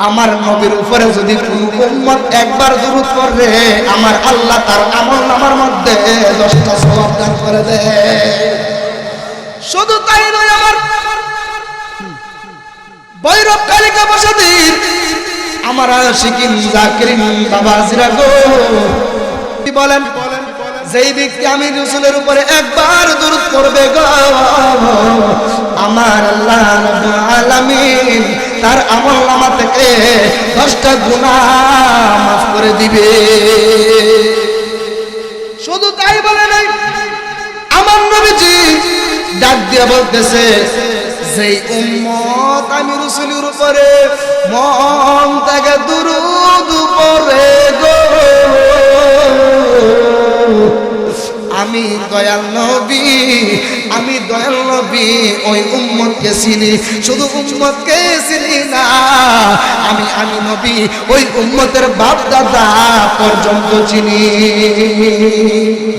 আমার নবীর উপরে যদি কোন উম্মত একবার দুরূদ পড়বে আমার আল্লাহ তার আমল নামার মধ্যে দশটা সওয়াব দান করে দেয়। শুধু তাই নয় আমার বৈরব কালিকা বসতির আমার সিকিম জাকিরিন বাবা জিরা গো বলেন? যেই ব্যক্তি আমি রসুলের উপরে একবার দূরত করবে গো আলামিন, তার আমল নামা থেকে দশটা গুণা মাফ করে দিবে। শুধু তাই বলে নাই, আমার নবীজি ডাক দিয়ে বলতেছে, যেই উম্মত আমি রসুলের উপরে মন থেকে আমি দয়াল নবী, আমি দয়াল নবী, ওই উম্মতকে চিনি, শুধু উম্মতকে চিনি না, আমি আমি নবী, ওই উম্মতের বাপ দাদা পর্যন্ত চিনি।